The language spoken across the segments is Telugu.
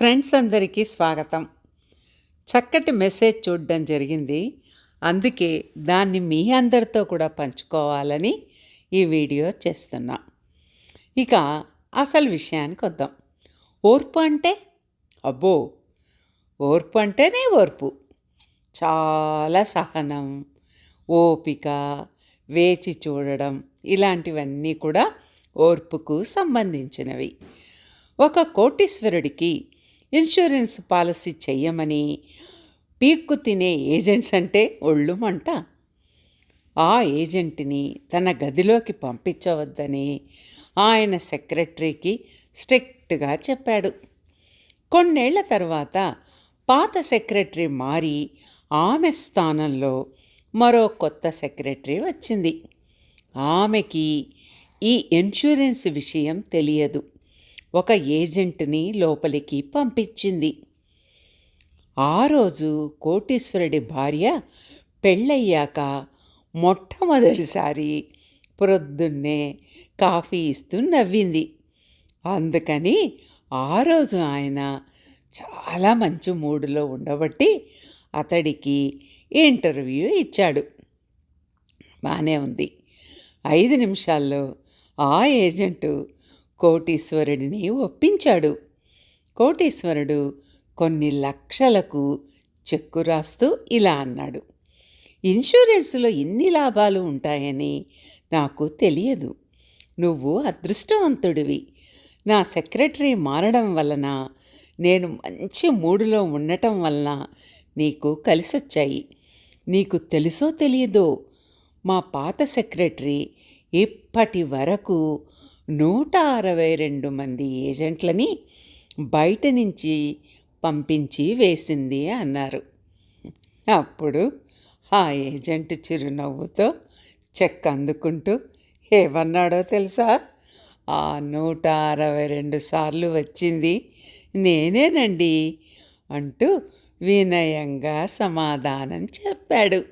ఫ్రెండ్స్ అందరికీ స్వాగతం. చక్కటి మెసేజ్ చూడడం జరిగింది. అందుకే దాన్ని మీ అందరితో కూడా పంచుకోవాలని ఈ వీడియో చేస్తున్నా. ఇక అసలు విషయానికి వద్దాం. ఓర్పు అంటే? అబ్బో! ఓర్పు అంటేనే ఓర్పు. చాలా సహనం ఓపిక వేచి చూడడం ఇలాంటివన్నీ కూడా ఓర్పుకు సంబంధించినవి. ఒక కోటీశ్వరుడికి ఇన్సూరెన్స్ పాలసీ చెయ్యమని పీక్కు తినే ఏజెంట్స్ అంటే ఒళ్ళు మంట. ఆ ఏజెంట్ని తన గదిలోకి పంపించవద్దని ఆయన సెక్రటరీకి స్ట్రిక్ట్గా చెప్పాడు. కొన్నేళ్ళ తర్వాత పాత సెక్రటరీ మారి ఆమె స్థానంలో మరో కొత్త సెక్రటరీ వచ్చింది. ఆమెకి ఈ ఇన్సూరెన్స్ విషయం తెలియదు. ఒక ఏజెంట్ని లోపలికి పంపించింది. ఆ రోజు కోటీశ్వరుడి భార్య పెళ్ళయ్యాక మొట్టమొదటిసారి ప్రొద్దున్నే కాఫీ ఇస్తూ నవ్వింది. అందుకని ఆ రోజు ఆయన చాలా మంచి మూడులో ఉండబట్టి అతడికి ఇంటర్వ్యూ ఇచ్చాడు. బాగానే ఉంది. ఐదు నిమిషాల్లో ఆ ఏజెంటు కోటీశ్వరుడిని ఒప్పించాడు. కోటీశ్వరుడు కొన్ని లక్షలకు చెక్కు రాస్తూ ఇలా అన్నాడు. ఇన్సూరెన్స్లో ఇన్ని లాభాలు ఉంటాయని నాకు తెలియదు. నువ్వు అదృష్టవంతుడివి. నా సెక్రటరీ మారడం వలన నేను మంచి మూడులో ఉండటం వలన నీకు కలిసొచ్చాయి. నీకు తెలుసో తెలియదో మా పాత సెక్రటరీ ఇప్పటి వరకు నూట అరవై రెండు మంది ఏజెంట్లని బయట నుంచి పంపించి వేసింది అన్నారు. అప్పుడు ఆ ఏజెంట్ చిరునవ్వుతో చెక్ అందుకుంటూ ఏమన్నాడో తెలుసా? ఆ నూట అరవై రెండు సార్లు వచ్చింది. నేనేనండి అంటూ వినయంగా సమాధానం చెప్పాడు.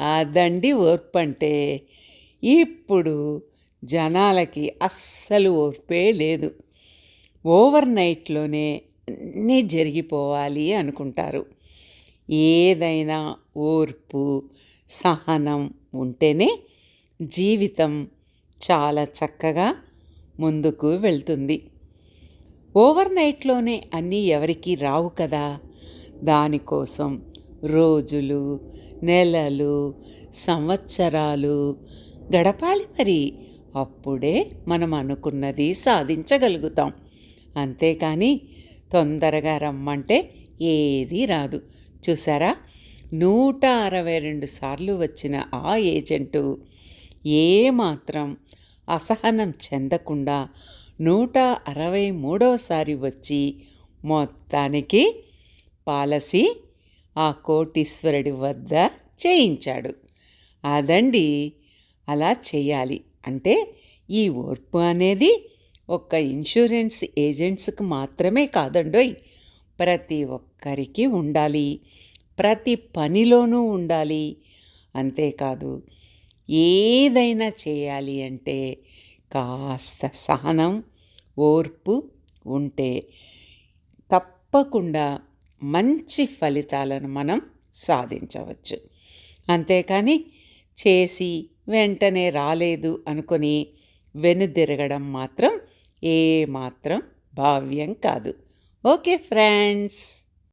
ఆ దండి ఓర్పంటే ఇప్పుడు జనాలకి అస్సలు ఓర్పే లేదు. ఓవర్ నైట్లోనే అన్నీ జరిగిపోవాలి అనుకుంటారు. ఏదైనా ఓర్పు సహనం ఉంటేనే జీవితం చాలా చక్కగా ముందుకు వెళ్తుంది. ఓవర్ నైట్లోనే అన్నీ ఎవరికి రావు కదా. దానికోసం రోజులు నెలలు సంవత్సరాలు గడపాలి మరి. అప్పుడే మనం అనుకున్నది సాధించగలుగుతాం. అంతేకాని తొందరగా రమ్మంటే ఏదీ రాదు. చూసారా నూట అరవై రెండు సార్లు వచ్చిన ఆ ఏజెంటు ఏమాత్రం అసహనం చెందకుండా నూట అరవై మూడోసారి వచ్చి మొత్తానికి పాలసీ ఆ కోటీశ్వరుడి వద్ద చేయించాడు. అదండి అలా చేయాలి. అంటే ఈ ఓర్పు అనేది ఒక్క ఇన్సూరెన్స్ ఏజెంట్స్కి మాత్రమే కాదండోయ్. ప్రతి ఒక్కరికి ఉండాలి. ప్రతి పనిలోనూ ఉండాలి. అంతేకాదు ఏదైనా చేయాలి అంటే కాస్త సహనం ఓర్పు ఉంటే తప్పకుండా మంచి ఫలితాలను మనం సాధించవచ్చు. అంతేకాని చేసి వెంటనే రాలేదు అనుకొని వెనుదిరగడం మాత్రం ఏమాత్రం భావ్యం కాదు. Okay friends.